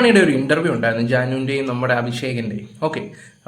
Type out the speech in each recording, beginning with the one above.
മണിയുടെ ഒരു ഇന്റർവ്യൂ ഉണ്ടായിരുന്നു ജാനുവിന്റെയും നമ്മുടെ അഭിഷേകിന്റെയും. ഓക്കെ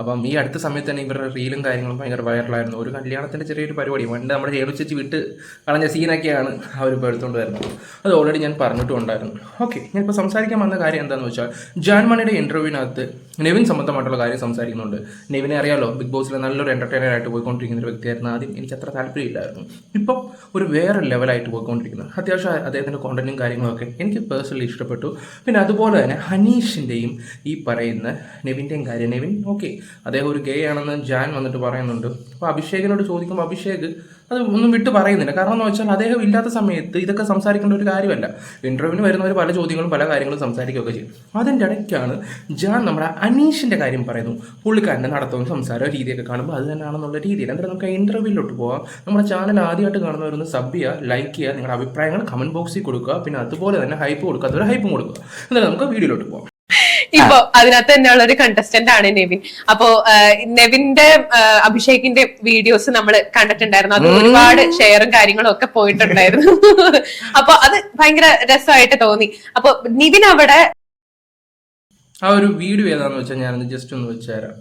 അപ്പം ഈ അടുത്ത സമയത്ത് തന്നെ ഇവരുടെ റീലും കാര്യങ്ങളും ഭയങ്കര വൈറലായിരുന്നു ഒരു കല്യാണത്തിന്റെ ചെറിയൊരു പരിപാടി. പണ്ട് നമ്മുടെ രേണു ചേച്ചി വിട്ട് കളഞ്ഞ സീനൊക്കെയാണ് അവർ ഇപ്പോൾ എടുത്തുകൊണ്ട് വരുന്നത്. അത് ഓൾറെഡി ഞാൻ പറഞ്ഞിട്ടും ഉണ്ടായിരുന്നു. ഓക്കെ ഞാനിപ്പോൾ സംസാരിക്കാൻ വന്ന കാര്യം എന്താണെന്ന് വെച്ചാൽ ജാൻ മണിയുടെ ഇന്റർവ്യൂവിനകത്ത് നെവിൻ സംബന്ധമായിട്ടുള്ള കാര്യം സംസാരിക്കുന്നുണ്ട്. നെവിനെ അറിയാലോ ബിഗ് ബോസിലെ നല്ലൊരു എന്റർടൈനർ ആയിട്ട് പോയിക്കൊണ്ടിരിക്കുന്ന ഒരു വ്യക്തിയായിരുന്നു. ആദ്യം എനിക്ക് അത്ര താല്പര്യമില്ലായിരുന്നു. ഇപ്പം ഒരു വേറെ ലെവലായിട്ട് പോയിക്കൊണ്ടിരിക്കുന്നത് അത്യാവശ്യം അദ്ദേഹത്തിന്റെ കോണ്ടന്റും കാര്യങ്ങളൊക്കെ എനിക്ക് പേഴ്സണലി ഇഷ്ടപ്പെട്ടു. പിന്നെ അതുപോലെ തന്നെ ഹനീഷിന്റെയും ഈ പറയുന്ന നെവിന്റെയും കാര്യം. നെവിൻ ഓക്കെ അദ്ദേഹം ഒരു ഗേ ആണെന്ന് ജാൻ വന്നിട്ട് പറയുന്നുണ്ട്. അപ്പോൾ അഭിഷേകിനോട് ചോദിക്കുമ്പോൾ അഭിഷേക് അത് ഒന്നും വിട്ട് പറയുന്നില്ല. കാരണം എന്ന് വെച്ചാൽ അദ്ദേഹം ഇല്ലാത്ത സമയത്ത് ഇതൊക്കെ സംസാരിക്കേണ്ട ഒരു കാര്യമല്ല. ഇന്റർവ്യൂവിന് വരുന്നവർ പല ചോദ്യങ്ങളും പല കാര്യങ്ങളും സംസാരിക്കുകയൊക്കെ ചെയ്യും. അതിന്റെ ഇടയ്ക്കാണ് ജാൻ നമ്മുടെ അനീഷിന്റെ കാര്യം പറയുന്നു. പുള്ളിക്കാരന്റെ നടത്തവും സംസാരവും രീതിയൊക്കെ കാണുമ്പോൾ അത് തന്നെയാണെന്നുള്ള രീതിയിൽ. എന്തായാലും നമുക്ക് ഇന്റർവ്യൂവിലോട്ട് പോവാം. നമ്മുടെ ചാനൽ ആദ്യമായിട്ട് കാണുന്നവരൊന്ന് സബ് ചെയ്യുക ലൈക്ക് ചെയ്യുക നിങ്ങളുടെ അഭിപ്രായങ്ങൾ കമന്റ് ബോക്സിൽ കൊടുക്കുക. പിന്നെ അതുപോലെ തന്നെ ഹൈപ്പ് കൊടുക്കുക. അതൊരു ഹൈപ്പും കൊടുക്കുക. എന്തായാലും നമുക്ക് വീഡിയോയിലോട്ട് പോവാം. ഇപ്പൊ അതിനകത്ത് തന്നെയുള്ള ഒരു കണ്ടസ്റ്റന്റ് ആണ് നെവിൻ. അപ്പോ നെവിന്റെ അഭിഷേകിന്റെ വീഡിയോസ് നമ്മൾ കണ്ടിട്ടുണ്ടായിരുന്നു. അത് ഒരുപാട് ഷെയറും കാര്യങ്ങളും ഒക്കെ പോയിട്ടുണ്ടായിരുന്നു. അപ്പൊ അത് ഭയങ്കര രസമായിട്ട് തോന്നി. അപ്പൊ നിവിൻ അവിടെ ആ ഒരു വീഡിയോ ഏതാന്ന് വെച്ചാൽ ഞാൻ ജസ്റ്റ് ഒന്ന് വെച്ചുതരാം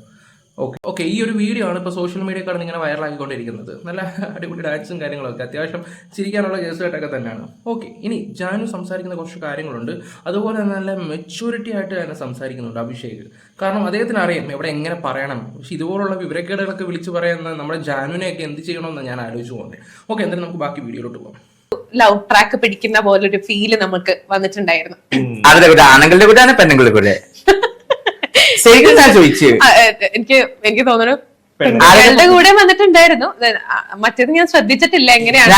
ഓക്കെ ഓക്കെ ഈ ഒരു വീഡിയോ ആണ് ഇപ്പോൾ സോഷ്യൽ മീഡിയ കടന്ന് ഇങ്ങനെ വൈറലാക്കിക്കൊണ്ടിരിക്കുന്നത് നല്ല അടിപൊളി ഡാൻസും കാര്യങ്ങളൊക്കെ അത്യാവശ്യം ചിരിക്കാനുള്ള കേസുകേട്ടൊക്കെ തന്നെയാണ്. ഓക്കെ ഇനി ജാനു സംസാരിക്കുന്ന കുറച്ച് കാര്യങ്ങളുണ്ട്. അതുപോലെ തന്നെ നല്ല മെച്യൂരിറ്റി ആയിട്ട് തന്നെ സംസാരിക്കുന്നുണ്ട് അഭിഷേക്. കാരണം അദ്ദേഹത്തിന് അറിയാം എവിടെ എങ്ങനെ പറയണം. പക്ഷെ ഇതുപോലുള്ള വിവരക്കേടുകളൊക്കെ വിളിച്ചു പറയുന്ന നമ്മുടെ ജാനുവിനെയൊക്കെ എന്ത് ചെയ്യണമെന്ന് ഞാൻ ആലോചിച്ചു പോകുന്നത്. ഓക്കെ എന്തായാലും നമുക്ക് ബാക്കി വീഡിയോയിലോട്ട് പോകാം ലവ് ട്രാക്ക് പിടിക്കുന്ന പോലെ ഒരു ഫീൽ നമുക്ക് വന്നിട്ടുണ്ടായിരുന്നു. കൂടെ? ആണുങ്ങളുടെ കൂടെയാണ് പെണ്ണുങ്ങളുടെ കൂടെ? ശരിക്കും ഞാൻ ചോദിച്ചു. എനിക്ക് എനിക്ക് തോന്നുന്നു അയാളുടെ കൂടെ വന്നിട്ടുണ്ടായിരുന്നു. മറ്റേത് ഞാൻ ശ്രദ്ധിച്ചിട്ടില്ല. എങ്ങനെയാണ്?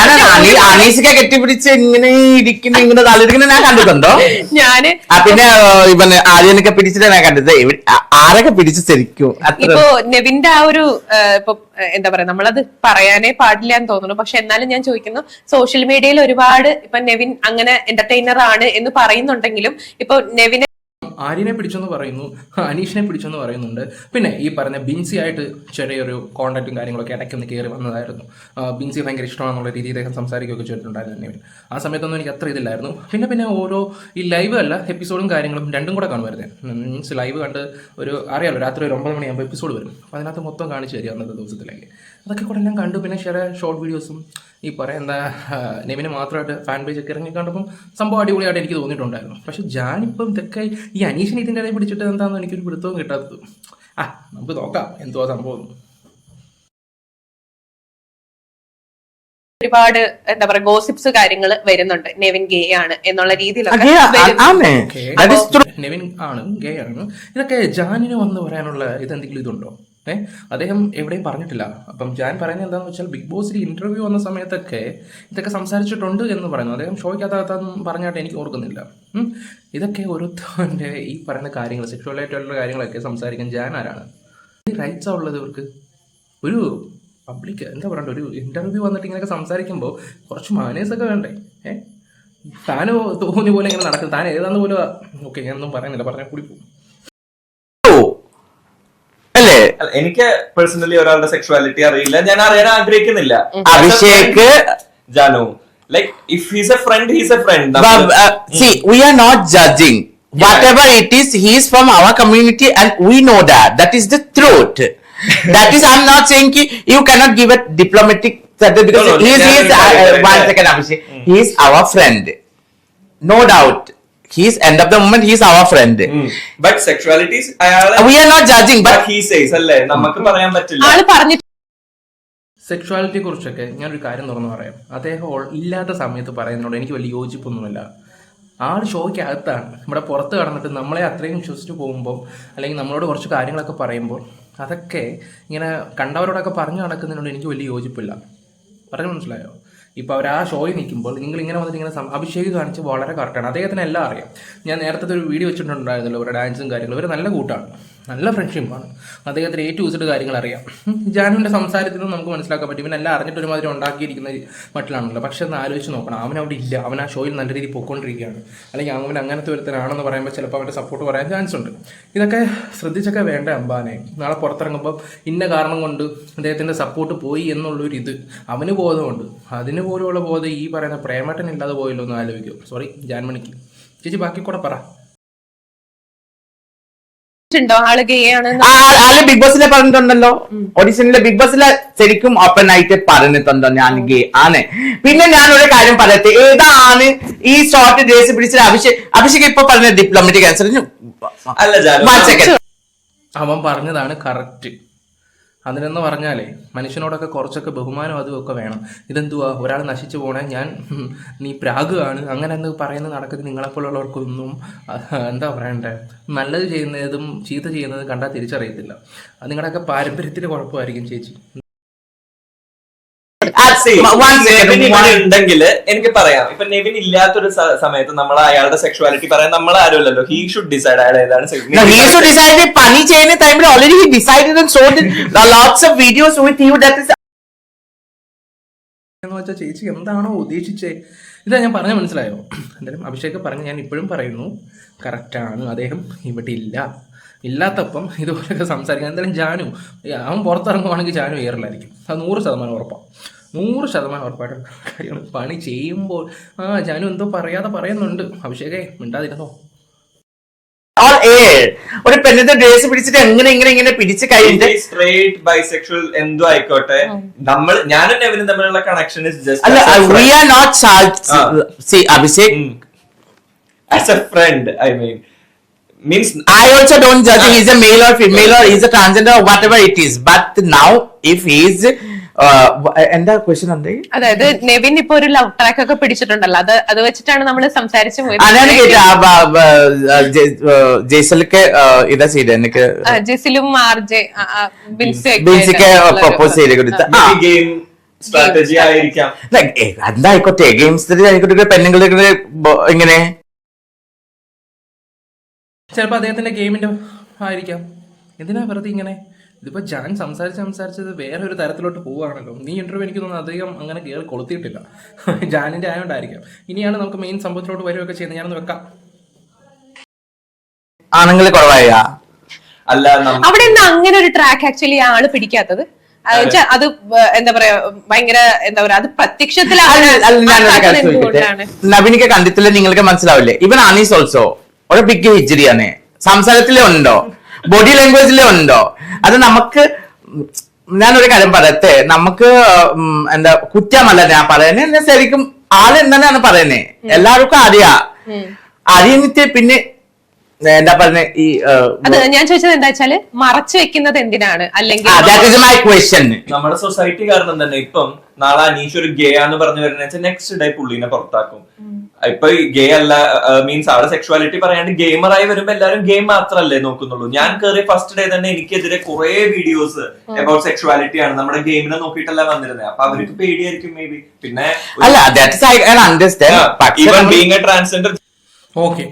അനീഷിക്ക കെട്ടിപ്പിടിച്ച് ഇങ്ങനെ ഇരിക്കുന്ന ഇങ്ങനെ തളിരിക്കുന്ന ഞാൻ കണ്ടിട്ടുണ്ടോ? ഞാൻ പിന്നെ ഇവന് ആര്യനൊക്കെ പിടിച്ചിട്ട് ഞാൻ കണ്ടത് ആരൊക്കെ പിടിച്ച് ശരിക്കും ഇപ്പോ നെവിന്റെ ആ ഒരു ഇപ്പൊ എന്താ പറയാ നമ്മളത് പറയാനേ പാടില്ല എന്ന് തോന്നുന്നു. പക്ഷെ എന്നാലും ഞാൻ ചോദിക്കുന്നു സോഷ്യൽ മീഡിയയിൽ ഒരുപാട് ഇപ്പൊ നെവിൻ അങ്ങനെ എന്റർടൈനർ ആണ് എന്ന് പറയുന്നുണ്ടെങ്കിലും ഇപ്പൊ നെവിനെ ആര്യനെ പിടിച്ചെന്ന് പറയുന്നു അനീഷിനെ പിടിച്ചെന്ന് പറയുന്നുണ്ട്. പിന്നെ ഈ പറഞ്ഞ ബിൻസി ആയിട്ട് ചെറിയൊരു കോണ്ടാക്റ്റും കാര്യങ്ങളൊക്കെ ഇടയ്ക്കൊന്ന് കയറി വന്നതായിരുന്നു. ബിൻസി ഭയങ്കര ഇഷ്ടമാണെന്നുള്ള രീതിയിൽ അദ്ദേഹം സംസാരിക്കുകയൊക്കെ ചെയ്തിട്ടുണ്ടായിരുന്നു ആ സമയത്തൊന്നും എനിക്ക് അത്ര ഇതില്ലായിരുന്നു. പിന്നെ പിന്നെ ഓരോ ഈ ലൈവ് അല്ല എപ്പിസോഡും കാര്യങ്ങളും രണ്ടും കൂടെ കാണുമായിരുന്നു മീൻസ് ലൈവ് കണ്ട് ഒരു അറിയാലോ രാത്രി ഒരു ഒമ്പത് മണിയാകുമ്പോൾ എപ്പിസോഡ് വരും. അപ്പോൾ അതിനകത്ത് മൊത്തം കാണിച്ചു തരിക അന്നത്തെ ദിവസത്തിലേക്ക്. അതൊക്കെ കൂടെ എല്ലാം കണ്ടു. പിന്നെ ചെറിയ ഷോർട്ട് വീഡിയോസും ഈ പറയുന്ന എന്താ നെവിന് മാത്രമായിട്ട് ഫാൻ പേജ് ഒക്കെ ഇറങ്ങി കണ്ടപ്പം സംഭവം അടിപൊളിയായിട്ട് എനിക്ക് തോന്നിയിട്ടുണ്ടായിരുന്നു. പക്ഷെ ഞാനിപ്പം ഇതൊക്കെ ഈ അനീഷിനെ ഇതിന്റെ ഇടയിൽ പിടിച്ചിട്ട് എന്താണെന്ന് എനിക്കൊരു പിടുത്തവും കിട്ടാത്തത്. ആ നമുക്ക് നോക്കാം എന്തുവാ സംഭവം. ഒരുപാട് എന്താ പറയാ ഗോസിപ്സ് കാര്യങ്ങൾ വരുന്നുണ്ട്. നെവിൻ ഗേ ആണ് എന്നുള്ള രീതിയിലൊക്കെ നെവിൻ ആണ് ഗേ ആണ്. ഇതൊക്കെ ജാനിന് വന്ന് പറയാനുള്ള ഇതെന്തെങ്കിലും ഇതുണ്ടോ? ഏ? അദ്ദേഹം എവിടെയും പറഞ്ഞിട്ടില്ല. അപ്പം ഞാൻ പറയുന്നത് എന്താണെന്ന് വെച്ചാൽ ബിഗ് ബോസിൽ ഇന്റർവ്യൂ വന്ന സമയത്തൊക്കെ ഇതൊക്കെ സംസാരിച്ചിട്ടുണ്ട് എന്ന് പറയുന്നു. അദ്ദേഹം ഷോയ്ക്കകത്തൊന്നും പറഞ്ഞായിട്ട് എനിക്ക് ഓർക്കുന്നില്ല. ഇതൊക്കെ ഓരോരുത്തരുടെ ഈ പറയുന്ന കാര്യങ്ങൾ സെക്ഷുവലായിട്ടുള്ള കാര്യങ്ങളൊക്കെ സംസാരിക്കാൻ ഞാൻ ആരാണ്? റൈറ്റ്സ് ആ ഉള്ളത് ഇവർക്ക്? ഒരു പബ്ലിക് എന്താ പറയണ്ട? ഒരു ഇന്റർവ്യൂ വന്നിട്ട് ഇങ്ങനെയൊക്കെ സംസാരിക്കുമ്പോൾ കുറച്ച് മാനേഴ്സൊക്കെ വേണ്ടേ? ഏഹ് താനോ തോന്നിയ പോലെ ഇങ്ങനെ നടക്കുന്നത് താൻ ഏതാണെന്ന് പോലും ഓക്കെ ഞാനൊന്നും പറയുന്നില്ല. പറഞ്ഞാൽ കൂടി പോകും. എനിക്ക് പേഴ്സണലി ഒരാളുടെ സെക്ഷുവാലിറ്റി അറിയില്ല. ഞാൻ അറിയാൻ ആഗ്രഹിക്കുന്നില്ല. Abhishek Janu like if he's a friend he's a friend see we are not judging whatever it is he's from our community and we know that that is the truth that is I'm not saying you cannot give a diplomatic certificate because he's he's one second Abhishek he's our friend no doubt He is, end of the moment, he is our friend. But sexualities അയാളെ We are not judging, but he says അല്ലേ? നമുക്ക് പറയാൻ പറ്റില്ല. ആൾ പറഞ്ഞിട്ട് സെക്ഷുവാലിറ്റിയെ കുറിച്ചൊക്കെ ഞാനൊരു കാര്യം തുറന്നു പറയാം. അദ്ദേഹം ഓൾ- ഇല്ലാത്ത സമയത്ത് പറയുന്നതോട് എനിക്ക് വലിയ യോജിപ്പൊന്നുമില്ല. ആൾ ഷോയ്ക്ക് അകത്താണ്. ഇവിടെ പുറത്ത് കടന്നിട്ട് നമ്മളെ അത്രയും വിശ്വസിച്ച് പോകുമ്പോൾ അല്ലെങ്കിൽ നമ്മളോട് കുറച്ച് കാര്യങ്ങളൊക്കെ പറയുമ്പോൾ അതൊക്കെ ഇങ്ങനെ കണ്ടവരോടൊക്കെ പറഞ്ഞു നടക്കുന്നതിനോട് എനിക്ക് വലിയ യോജിപ്പില്ല. പറഞ്ഞു മനസ്സിലായോ? ഇപ്പോൾ അവർ ആ ഷോയിൽ നിൽക്കുമ്പോൾ നിങ്ങൾ ഇങ്ങനെ വന്നിട്ട് ഇങ്ങനെ അഭിഷേക് കാണിച്ച് വളരെ കറക്റ്റാണ് അദ്ദേഹത്തിന് എല്ലാം അറിയാം. ഞാൻ നേരത്തെ ഒരു വീഡിയോ വെച്ചിട്ടുണ്ടായിരുന്നല്ലോ ഇവരുടെ ഡാൻസും കാര്യങ്ങളും. ഇവർ നല്ല കൂട്ടാണ്. നല്ല ഫ്രണ്ട്ഷിപ്പാണ് അദ്ദേഹത്തിന് ഏറ്റവും വെച്ചിട്ട് കാര്യങ്ങൾ അറിയാം. ജാനുവിന്റെ സംസാരത്തിൽ നിന്ന് നമുക്ക് മനസ്സിലാക്കാൻ പറ്റും. ഇവനെല്ലാം അറിഞ്ഞിട്ട് ഒരുമാതിരി ഉണ്ടാക്കിയിരിക്കുന്ന മട്ടിലാണല്ലോ. പക്ഷെ ഒന്ന് ആലോചിച്ച് നോക്കണം. അവൻ അവിടെ ഇല്ല. അവൻ ആ ഷോയിൽ നല്ല രീതിയിൽ പോയിക്കൊണ്ടിരിക്കുകയാണ്. അല്ലെങ്കിൽ അവൻ അങ്ങനത്തെ ഒരുത്തനാണെന്ന് പറയുമ്പോൾ ചിലപ്പോൾ അവന്റെ സപ്പോർട്ട് പറയാൻ ചാൻസ് ഉണ്ട്. ഇതൊക്കെ ശ്രദ്ധിച്ചൊക്കെ വേണ്ട അമ്പാനെ നാളെ പുറത്തിറങ്ങുമ്പോൾ ഇന്ന കാരണം കൊണ്ട് അദ്ദേഹത്തിന്റെ സപ്പോർട്ട് പോയി എന്നുള്ളൊരു ഇത് അവന് ബോധമുണ്ട്. അതിന് പോലുള്ള ബോധം ഈ പറയുന്ന പ്രേമട്ടൻ ഇല്ലാതെ പോയല്ലോ എന്ന് ആലോചിക്കും. സോറി ജാൻമണിക്ക്. ചേച്ചി ബാക്കി കൂടെ പറ. പറഞ്ഞിട്ടുണ്ടോ ആൾ ഗേ ആണ് ആൾ ബിഗ് ബോസിലെ പറഞ്ഞിട്ടുണ്ടല്ലോ. ഓഡിഷനിലെ ബിഗ് ബോസിലെ ശരിക്കും ഓപ്പൺ ആയിട്ട് പറഞ്ഞിട്ടുണ്ടോ? ഞാൻ ഗേ ആണ്. പിന്നെ ഞാൻ ഒരു കാര്യം പറയട്ടെ. ഏതാണ് ഈ ഷോർട്ട് ഡ്രേസ് പിടിച്ച അഭിഷേക് അഭിഷേക് ഇപ്പൊ പറഞ്ഞ ഡിപ്ലോമാറ്റിക് ആൻസർ. അവൻ പറഞ്ഞതാണ് കറക്റ്റ് അതിനെന്ന് പറഞ്ഞാലേ മനുഷ്യനോടൊക്കെ കുറച്ചൊക്കെ ബഹുമാനം അതും ഒക്കെ വേണം. ഇതെന്തുവാ? ഒരാൾ നശിച്ചു പോണേ ഞാൻ നീ പ്രാഗുവാണ് അങ്ങനെ എന്ന് പറയുന്നത് നടക്കുന്നത് നിങ്ങളെപ്പോലുള്ളവർക്കൊന്നും എന്താ പറയണ്ടേ? നല്ലത് ചെയ്യുന്നതും ചീത്ത ചെയ്യുന്നതും കണ്ടാൽ തിരിച്ചറിയത്തില്ല. അത് നിങ്ങളുടെയൊക്കെ പാരമ്പര്യത്തിന്റെ കുഴപ്പമായിരിക്കും ചേച്ചി. ഉണ്ടെങ്കിൽ എനിക്ക് പറയാം. ഇപ്പൊ നെവിൻ ഇല്ലാത്തൊരു സമയത്ത് നമ്മൾ അയാളുടെ സെക്ഷുവാലിറ്റി പറയാൻ നമ്മൾ ആരുമല്ലോ ഹി ഷുഡ് ഡിസൈഡ് അയാൾ ഏതാണ് should പണി ചെയ്യുന്ന ടൈമിൽ already he decide and showed lots of videos with is എന്ന് വെച്ചാൽ ചേച്ചി എന്താണോ ഉദ്ദേശിച്ചേ? ഇതാ ഞാൻ പറഞ്ഞ മനസ്സിലായോ? എന്തായാലും അഭിഷേക് പറഞ്ഞ് ഞാൻ ഇപ്പോഴും പറയുന്നു. കറക്റ്റാണ് അദ്ദേഹം ഇവിടെ ഇല്ല. ഇല്ലാത്തപ്പം ഇതുപോലെയൊക്കെ സംസാരിക്കാൻ. എന്തായാലും ജാനു അവൻ പുറത്തിറങ്ങുവാണെങ്കിൽ ജാനു ഏറിലായിരിക്കും. അത് നൂറ് ശതമാനം ഉറപ്പാണ് നൂറ് ശതമാനം ഉറപ്പായിട്ടുള്ള കാര്യമാണ് പണി ചെയ്യുമ്പോൾ ആ ജാനു എന്തോ പറയാതെ പറയുന്നുണ്ട്. അഭിഷേകേ മിണ്ടാതിരുന്നോ? ഒരു പെണ്ണിന്റെ ഡ്രസ് പിടിച്ചിട്ട് എങ്ങനെ ഇങ്ങനെ ഇങ്ങനെ പിടിച്ച് കഴിഞ്ഞിട്ട് സ്ട്രേറ്റ് ബൈസെക്ഷൽ എന്തോ ആയിക്കോട്ടെ. നമ്മൾ ഞാനും നെവിനും തമ്മിലുള്ള കണക്ഷൻ ഇസ് അല്ല just we are not Abhishek as a friend I mean means I also don't judge he's a male or female or he's a transgender or whatever it is. But now, if he's uh, എന്താ question ഉണ്ട് അതായത് നെവിൻ ഇപ്പൊ ഒരു love track ഒക്കെ പിടിച്ചിട്ടുണ്ടല്ലോ. അത് അത് വെച്ചിട്ടാണ് നമ്മൾ സംസാരിച്ചു പോയത്. അതാണ് കേട്ട ജയ്സലിക്ക് ഇതാ ചെയ്ത് എനിക്ക് ജെസിലും ജിസിലും ആർജെ ബിൻസിക്ക് പ്രപ്പോസ് ചെയ്ത് കൊടുത്ത്. ഗെയിം സ്ട്രാറ്റജി ആയിരിക്കാം. എന്തായിക്കോട്ടെ ഗെയിംസ് ആയിക്കോട്ടെ പെണ്ണുങ്ങളുടെ ഇങ്ങനെ. ചിലപ്പോൾ അദ്ദേഹത്തിന്റെ ഗെയിമിന്റെ ആയിരിക്കാം. എന്തിനാ വെറുതെ ഇങ്ങനെ? ഇതിപ്പോൾ ജാൻ സംസാരിച്ച് സംസാരിച്ചത് വേറെ ഒരു തരത്തിലോട്ട് പോവുകയാണല്ലോ. നീ ഇന്റർവ്യൂ എനിക്ക് തോന്നുന്നു അധികം അങ്ങനെ കയറി കൊളുത്തിയിട്ടില്ല. ജാനിന്റെ ആയതുകൊണ്ടായിരിക്കാം ഇനിയാണ് നമുക്ക് മെയിൻ സംഭവത്തിലോട്ട് വരികയൊക്കെ ചെയ്യുന്നത്. ഞാനൊന്ന് വെക്കാം. ആണുങ്ങൾ കുറവായ? അല്ല നമ്മ- അവിടെ നിന്ന് അങ്ങനെ ഒരു ട്രാക്ക് ആക്ച്വലി ആൾ പിടിക്കാത്തത്? അത് അത്. എന്താ പറയാ ഭയങ്കര എന്താ പറയാ അത് പ്രത്യക്ഷത്തിലാണ് നവീനിക്ക് കണ്ടിട്ടില്ല? നിങ്ങൾക്ക് മനസ്സിലാവില്ലേ? ഇവൻ അനീസ് ഓൾസോ? ഒരു ബിഗ് ഹിജറിയാണ് സംസാരത്തിലെ ഉണ്ടോ? ബോഡി ലാംഗ്വേജിലും ഉണ്ടോ? അത് നമുക്ക് ഞാനൊരു കാര്യം പറയട്ടെ? നമുക്ക് എന്താ കുറ്റമല്ല ഞാൻ പറയുന്നത് എന്നാ ശരിക്കും ആൾ എന്താണ് പറയുന്നേ. എല്ലാവർക്കും അറിയാ. അറിയുന്നിട്ട് പിന്നെ എന്താ പറഞ്ഞ ഈ അത് ഞാൻ ചോദിച്ചത് എന്താ വെച്ചാൽ മറച്ചു വെക്കുന്നത് എന്തിനാണ്? അല്ലെങ്കിൽ ദാറ്റ് ഇസ് മൈ ക്വസ്റ്റ്യൻ നമ്മുടെ സൊസൈറ്റി കാരണം തന്നെ ഇപ്പം നാളെ അനീഷ് ഒരു ഗേ ആന്ന് പറഞ്ഞു വരുന്ന നെക്സ്റ്റ് ഡേ പുള്ളിനെ പുറത്താക്കും. ഇപ്പൊ ഗേ അല്ല മീൻസ് അവിടെ സെക്ഷുവാലിറ്റി പറയാണ്ട് ഗെയിമറായി വരുമ്പോ എല്ലാരും ഗെയിം മാത്രല്ലേ നോക്കുന്നുള്ളൂ. ഞാൻ കേറി ഫസ്റ്റ് ഡേ തന്നെ എനിക്കെതിരെ കുറെ വീഡിയോസ് അബൌട്ട് സെക്ഷുവാലിറ്റി ആണ് നമ്മുടെ ഗെയിമിനെ നോക്കിയിട്ടല്ല വന്നിരുന്നത് അപ്പൊ അവർക്ക് പേടിയായിരിക്കും മേ ബി പിന്നെ അല്ല ട്രാൻസ്ജെൻഡർ ഓക്കെ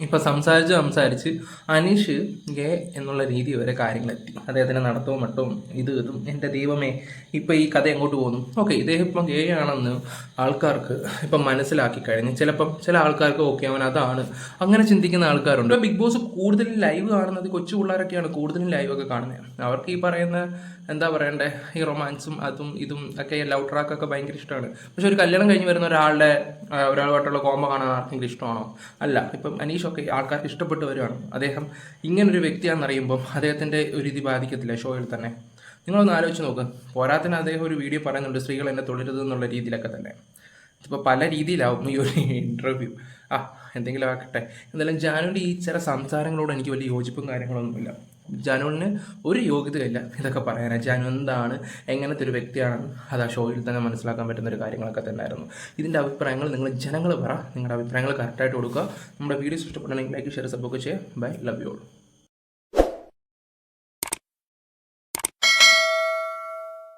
ഇപ്പൊ സംസാരിച്ച് സംസാരിച്ച് അനീഷ് ഗേ എന്നുള്ള രീതി വരെ കാര്യങ്ങളെത്തി. അദ്ദേഹത്തിന്റെ നടത്തവും മട്ടവും ഇത് ഇതും. എന്റെ ദൈവമേ ഇപ്പൊ ഈ കഥ എങ്ങോട്ട് പോകുന്നു? ഓക്കെ ഇദ്ദേഹം ഇപ്പം ഗേ ആണെന്ന് ആൾക്കാർക്ക് ഇപ്പം മനസ്സിലാക്കി കഴിഞ്ഞു. ചിലപ്പം ചില ആൾക്കാർക്ക് ഓക്കെ അവൻ അതാണ്. അങ്ങനെ ചിന്തിക്കുന്ന ആൾക്കാരുണ്ട്. ബിഗ് ബോസ് കൂടുതലും ലൈവ് കാണുന്നത് കൊച്ചു പിള്ളേരൊക്കെയാണ് കൂടുതലും ഒക്കെ കാണുന്നത്. അവർക്ക് ഈ പറയുന്ന എന്താ പറയണ്ടേ? ഈ റൊമാൻസും അതും ഇതും ഒക്കെ ലവ് ട്രാക്കൊക്കെ ഭയങ്കര ഇഷ്ടമാണ് പക്ഷെ ഒരു കല്യാണം കഴിഞ്ഞ് വരുന്ന ഒരാളുടെ ഒരാളുമായിട്ടുള്ള കോമ്പോ കാണാൻ ആർക്കെങ്കിലും ഇഷ്ടമാണോ? അല്ല ഇപ്പം അനീഷൊക്കെ ആൾക്കാർക്ക് ഇഷ്ടപ്പെട്ട് വരുവാണ് അദ്ദേഹം ഇങ്ങനൊരു വ്യക്തിയാണെന്നറിയുമ്പം അദ്ദേഹത്തിന്റെ ഒരു ഇത് ബാധിക്കത്തില്ല ഷോയിൽ തന്നെ. നിങ്ങളൊന്ന് ആലോചിച്ച് നോക്ക്. പോരാത്തിന് അദ്ദേഹം ഒരു വീഡിയോ പറയുന്നുണ്ട് സ്ത്രീകൾ എന്നെ തൊഴരുത് എന്നുള്ള രീതിയിലൊക്കെ തന്നെ. ഇപ്പോൾ പല രീതിയിലാവും ഈ ഒരു ഇന്റർവ്യൂ ആ എന്തെങ്കിലും ആക്കട്ടെ. എന്തായാലും ജാനുവിന്റെ ഈ ചില സംസാരങ്ങളോട് എനിക്ക് വലിയ യോജിപ്പും കാര്യങ്ങളൊന്നുമില്ല. ജാനുവിന് ഒരു യോഗ്യതയില്ല ഇതൊക്കെ പറയാനാണ് ജാനു എന്താണ് എങ്ങനത്തെ ഒരു വ്യക്തിയാണെന്ന് അത് ആ ഷോയിൽ തന്നെ മനസ്സിലാക്കാൻ പറ്റുന്ന ഒരു കാര്യങ്ങളൊക്കെ തന്നെയായിരുന്നു. ഇതിന്റെ അഭിപ്രായങ്ങൾ നിങ്ങൾ ജനങ്ങൾ പറ നിങ്ങളുടെ അഭിപ്രായങ്ങൾ കറക്റ്റായിട്ട് കൊടുക്കുക. നമ്മുടെ വീഡിയോസ് ഇഷ്ടപ്പെടണമെങ്കിൽ ലൈക്ക് ഷെയർ സപ്പോർട്ട് ചെയ്യുക. Bye love you all